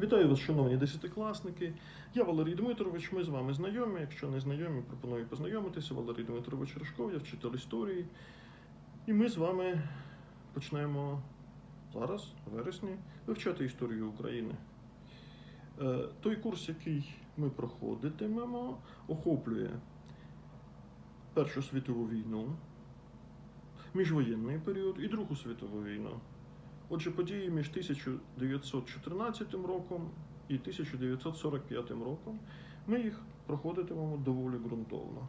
Вітаю вас, шановні десятикласники. Я Валерій Дмитрович. Ми з вами знайомі. Якщо не знайомі, пропоную познайомитися. Валерій Дмитрович Рожков, я вчитель історії. І ми з вами почнемо зараз, в вересні, вивчати історію України. Е, Той курс, який ми проходитимемо, охоплює Першу світову війну, міжвоєнний період і Другу світову війну. Отже, події між 1914 роком і 1945 роком ми їх проходитимемо доволі ґрунтовно.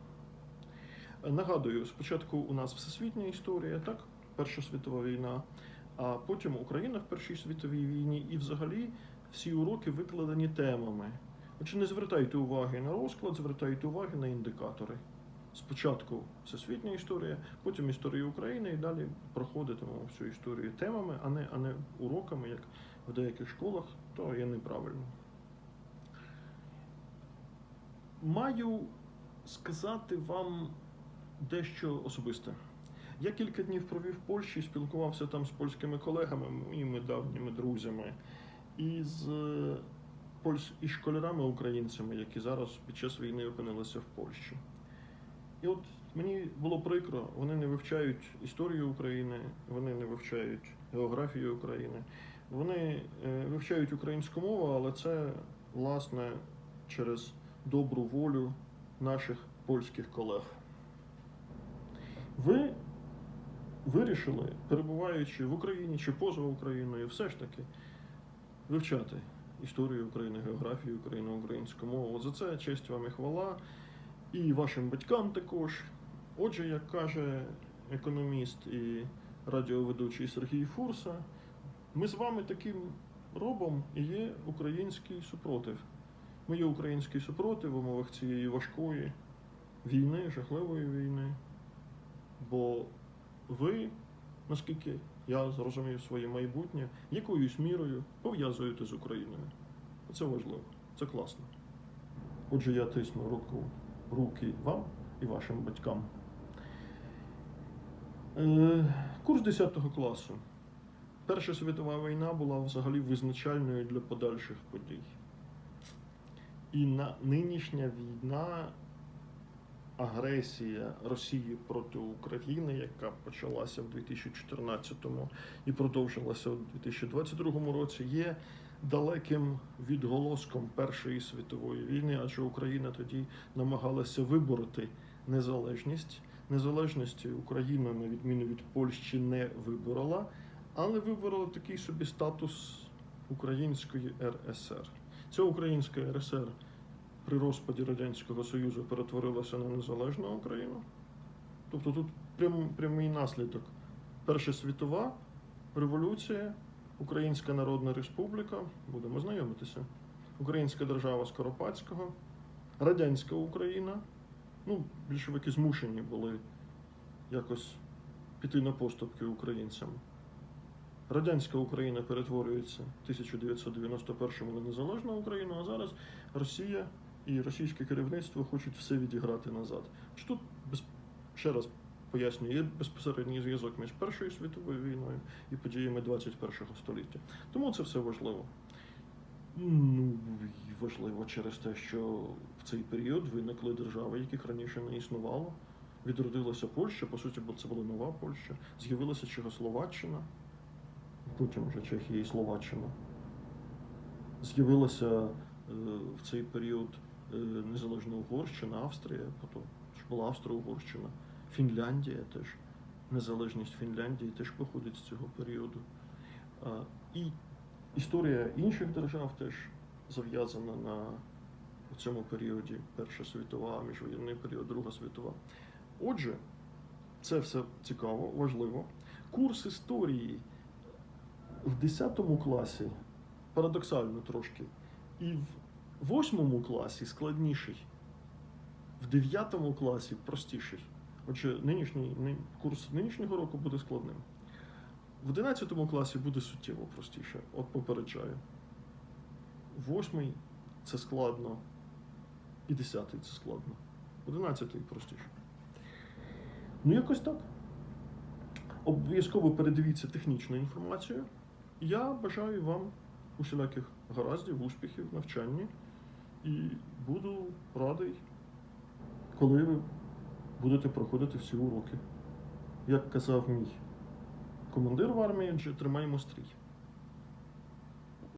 Нагадую, спочатку у нас всесвітня історія, так, Перша світова війна, а потім Україна в Першій світовій війні і взагалі всі уроки викладені темами. Отже, не звертайте уваги на розклад, звертайте уваги на індикатори. Спочатку всесвітня історія, потім історія України і далі проходитимемо всю історію темами, а не, а не уроками, як в деяких школах, то є неправильно. Маю сказати вам дещо особисте. Я кілька днів провів в Польщі, спілкувався там з польськими колегами, моїми давніми друзями, і з е, польсь... і школярами-українцями, які зараз під час війни опинилися в Польщі. І от мені було прикро, вони не вивчають історію України, вони не вивчають географію України, вони е, вивчають українську мову, але це власне через добру волю наших польських колег. Ви вирішили, перебуваючи в Україні чи поза Україною, все ж таки вивчати історію України, географію України, українську мову. За це честь вам і хвала і вашим батькам також. Отже, як каже економіст і радіоведучий Сергій Фурса, ми з вами таким робом і є український супротив. Ми є український супротив в умовах цієї важкої війни, жахливої війни. Бо ви, наскільки я зрозумів своє майбутнє, якоюсь мірою пов'язуєте з Україною. Це важливо, це класно. Отже, я тисну руку руки вам і вашим батькам. Е, Курс 10 класу. Перша світова війна була взагалі визначальною для подальших подій. І на нинішня війна, агресія Росії проти України, яка почалася в 2014 і продовжилася у 2022 році, є далеким відголоском Першої світової війни, адже Україна тоді намагалася вибороти незалежність. Незалежності Україна, на відміну від Польщі, не виборола, але виборола такий собі статус Української РСР. Ця Українська РСР при розпаді Радянського Союзу перетворилася на незалежну Україну. Тобто тут прям, прямий наслідок. Перша світова революція, Українська Народна Республіка, будемо знайомитися, Українська держава Скоропадського, Радянська Україна. Ну, більшовики змушені були якось піти на поступки українцям. Радянська Україна перетворюється в 1991-му на незалежну Україну, а зараз Росія і російське керівництво хочуть все відіграти назад. Чи тут ще раз пояснюю, є безпосередній зв'язок між Першою світовою війною і подіями 21-го століття. Тому це все важливо. Ну, важливо через те, що в цей період виникли держави, яких раніше не існувало. Відродилася Польща, по суті, бо це була нова Польща. З'явилася Чехословаччина, потім вже Чехія і Словаччина. З'явилася е, в цей період е, незалежна Угорщина, Австрія, потім була Австро-Угорщина, Фінляндія теж. Незалежність Фінляндії теж походить з цього періоду. І історія інших держав теж зав'язана на цьому періоді Перша світова, міжвоєнний період, Друга світова. Отже, це все цікаво, важливо. Курс історії в 10 класі парадоксально трошки, і в 8 класі складніший, в 9 класі простіший. Отже, нинішній курс нинішнього року буде складним. В 11 класі буде суттєво простіше, от попереджаю. Восьмий це складно, і 10 це складно. 11 простіше. Ну, якось так. Обов'язково передивіться технічну інформацію. Я бажаю вам усіляких гараздів, успіхів, в навчанні. І буду радий, коли ви будете проходити всі уроки. Як казав мій командир в армії, тримаємо стрій.